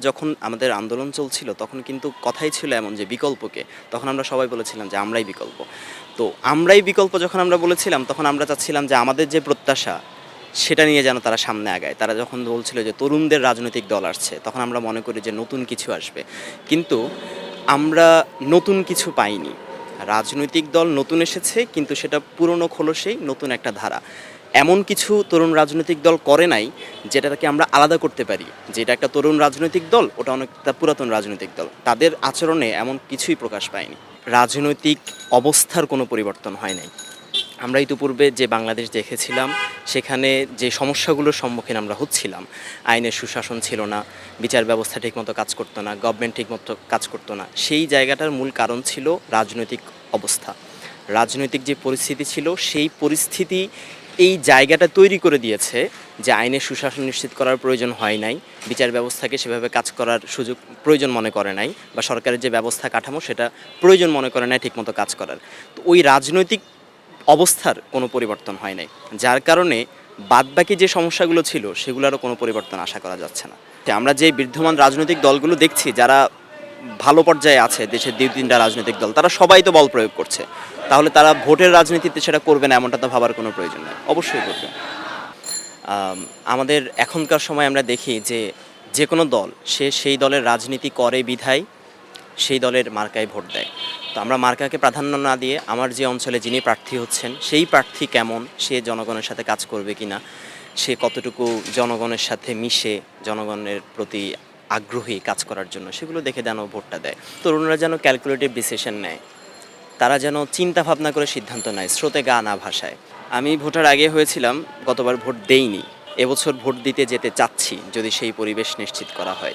যখন আমাদের আন্দোলন চলছিল, তখন কিন্তু কথাই ছিল এমন যে বিকল্পকে। তখন আমরা সবাই বলেছিলাম যে আমরাই বিকল্প। তো আমরাই বিকল্প যখন আমরা বলেছিলাম, তখন আমরা চাচ্ছিলাম যে আমাদের যে প্রত্যাশা, সেটা নিয়ে যেন তারা সামনে আগায়। তারা যখন বলছিল যে তরুণদের রাজনৈতিক দল আসছে, তখন আমরা মনে করি যে নতুন কিছু আসবে। কিন্তু আমরা নতুন কিছু পাইনি। রাজনৈতিক দল নতুন এসেছে, কিন্তু সেটা পুরনো খোলসেই নতুন একটা ধারা। এমন কিছু তরুণ রাজনৈতিক দল করে নাই, যেটাকে আমরা আলাদা করতে পারি। যেটা একটা তরুণ রাজনৈতিক দল, ওটা অনেকটা পুরাতন রাজনৈতিক দল। তাদের আচরণে এমন কিছুই প্রকাশ পায়নি। রাজনৈতিক অবস্থার কোনো পরিবর্তন হয় নাই। আমরা ইতিপূর্বে যে বাংলাদেশ দেখেছিলাম, সেখানে যে সমস্যাগুলোর সম্মুখীন আমরা হচ্ছিলাম, আইনের সুশাসন ছিল না, বিচার ব্যবস্থা ঠিকমতো কাজ করতো না গভর্নমেন্ট ঠিকমতো কাজ করতো না, সেই জায়গাটার মূল কারণ ছিল রাজনৈতিক অবস্থা। রাজনৈতিক যে পরিস্থিতি ছিল, সেই পরিস্থিতি এই জায়গাটা তৈরি করে দিয়েছে যে আইনের সুশাসন নিশ্চিত করার প্রয়োজন হয় নাই, বিচার ব্যবস্থাকে সেভাবে কাজ করার সুযোগ প্রয়োজন মনে করে নাই, বা সরকারের যে ব্যবস্থা কাঠামো, সেটা প্রয়োজন মনে করে নাই ঠিকমতো কাজ করার। তো ওই রাজনৈতিক অবস্থার কোনো পরিবর্তন হয় নাই। যার কারণে বাদবাকি যে সমস্যাগুলো ছিল, সেগুলোরও কোনো পরিবর্তন আশা করা যাচ্ছে না। আমরা যে বিদ্যমান রাজনৈতিক দলগুলো দেখছি, যারা ভালো পর্যায়ে আছে, দেশের দুই তিনটা রাজনৈতিক দল, তারা সবাই তো বল প্রয়োগ করছে। তাহলে তারা ভোটের রাজনীতিতে সেটা করবে না, এমনটা তো ভাবার কোনো প্রয়োজন নেই। অবশ্যই করবে। আমাদের এখনকার সময় আমরা দেখি যে যে কোনো দল, সে সেই দলের রাজনীতি করে বিধায় সেই দলের মার্কায় ভোট দেয়। তো আমরা মার্কাকে প্রাধান্য না দিয়ে আমার যে অঞ্চলে যিনি প্রার্থী হচ্ছেন, সেই প্রার্থী কেমন? সে জনগণের সাথে কাজ করবে কিনা? সে কতটুকু জনগণের সাথে মিশে জনগণের প্রতি আগ্রহী কাজ করার জন্য? সেগুলো দেখে যেন ভোটটা দেয়। তরুণরা যেন ক্যালকুলেটিভ ডিসিশন নেয়। তারা যেন চিন্তা ভাবনা করে সিদ্ধান্ত নেয়, স্রোতে গা না ভাসায়। আমি ভোটার আগে হয়েছিলাম, গতবার ভোট দেইনি। এবছর ভোট দিতে যেতে চাচ্ছি, যদি সেই পরিবেশ নিশ্চিত করা হয়।